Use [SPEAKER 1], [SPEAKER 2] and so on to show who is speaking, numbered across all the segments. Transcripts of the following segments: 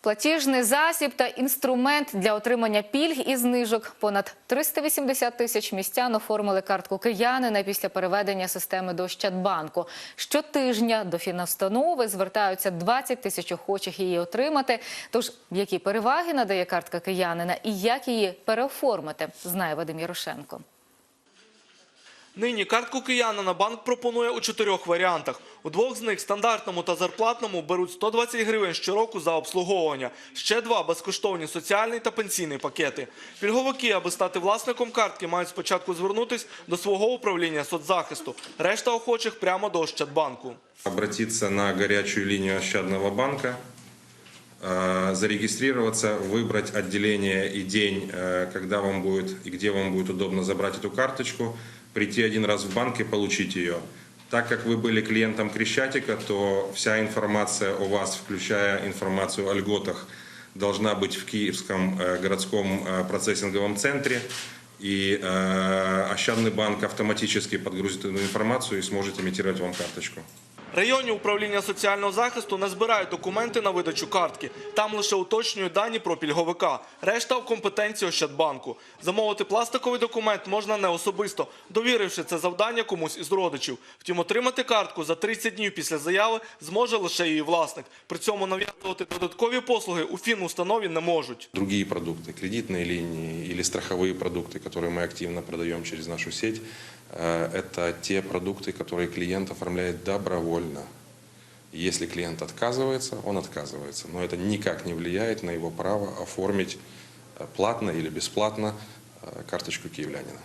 [SPEAKER 1] Платіжний засіб та інструмент для отримання пільг і знижок. Понад 380 тисяч містян оформили картку киянина після переведення системи до Ощадбанку. Щотижня до фінустанови звертаються 20 тисяч охочих її отримати. Тож, які переваги надає картка киянина і як її переоформити, знає Вадим Ярошенко.
[SPEAKER 2] Нині картку киянина банк пропонує у чотирьох варіантах. У двох з них стандартному та зарплатному беруть 120 гривень щороку за обслуговування. Ще два безкоштовні соціальний та пенсійний пакети. Пільговики, аби стати власником картки, мають спочатку звернутись до свого управління соцзахисту. Решта охочих прямо до Ощадбанку.
[SPEAKER 3] обратиться на горячую линию Ощадного банка, э, зарегистрироваться, выбрать отделение и день, э, когда вам будет и где вам будет удобно забрать эту карточку, прийти один раз в банк и получить ее. Так как вы были клиентом Крещатика, то вся информация о вас, включая информацию о льготах, должна быть в Киевском э, городском э, процессинговом центре. И э, Ощадный банк автоматически подгрузит эту информацию и сможет имитировать вам карточку.
[SPEAKER 2] Районні управління соціального захисту не збирають документи на видачу картки. Там лише уточнюють дані про пільговика. Решта в компетенції Ощадбанку. Замовити пластиковий документ можна не особисто, довіривши це завдання комусь із родичів. Втім, отримати картку за 30 днів після заяви зможе лише її власник. При цьому нав'язувати додаткові послуги у фінустанові не можуть.
[SPEAKER 3] другие продукты, кредитные линии или страховые продукты, которые мы активно продаем через нашу сеть, э, это те продукты, которые клиент оформляет добровольно. Если клиент отказывается, он отказывается, но это никак не влияет на его право оформить э, платно или бесплатно э, карточку киевлянина.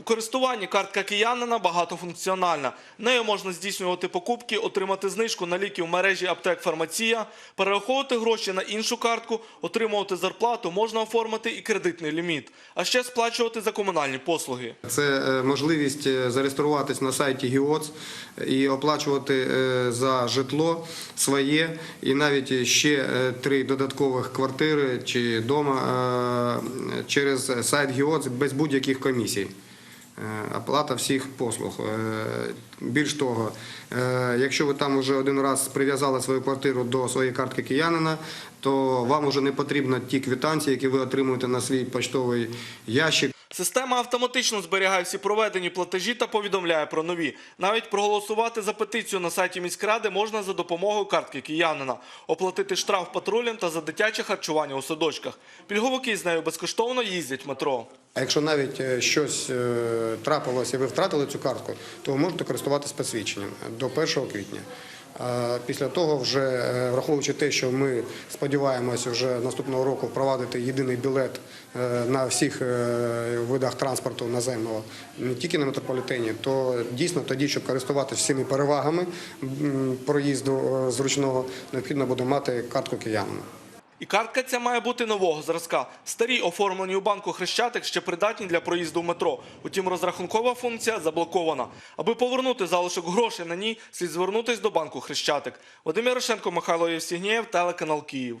[SPEAKER 2] У користуванні картка киянина багатофункціональна. Нею можна здійснювати покупки, отримати знижку на ліки в мережі аптек «Фармація», перераховувати гроші на іншу картку, отримувати зарплату, можна оформити і кредитний ліміт, а ще сплачувати за комунальні послуги.
[SPEAKER 4] Це е, можливість е, зареєструватись на сайті ГІОЦ і оплачувати е, за житло своє, і навіть ще три додаткових квартири чи дома через сайт ГІОЦ без будь-яких комісій. Е, Оплата всіх послуг. Е, Більш того, е, якщо ви там вже один раз прив'язали свою квартиру до своєї картки киянина, то вам вже не потрібно ті квитанції, які ви отримуєте на свій почтовий ящик.
[SPEAKER 2] Система автоматично зберігає всі проведені платежі та повідомляє про нові. Навіть проголосувати за петицію на сайті міськради можна за допомогою картки киянина, оплатити штраф патрулям та за дитяче харчування у садочках. Пільговики з нею безкоштовно їздять метро.
[SPEAKER 4] А якщо навіть е, щось е, трапилося і ви втратили цю картку, то ви можете користуватися посвідченням до 1 квітня. Після того, вже е, враховуючи те, що ми сподіваємося вже наступного року впровадити єдиний білет е, на всіх е, видах транспорту наземного, не тільки на метрополітені, то дійсно тоді, щоб користуватися всіми перевагами проїзду зручного, необхідно буде мати картку киянина.
[SPEAKER 2] І картка ця має бути нового зразка. Старі, оформлені у банку Хрещатик, ще придатні для проїзду в метро. Утім, розрахункова функція заблокована. Аби повернути залишок грошей на ній, слід звернутися до банку Хрещатик. Вадим Ярошенко, Михайло Євсігнєєв, телеканал Київ.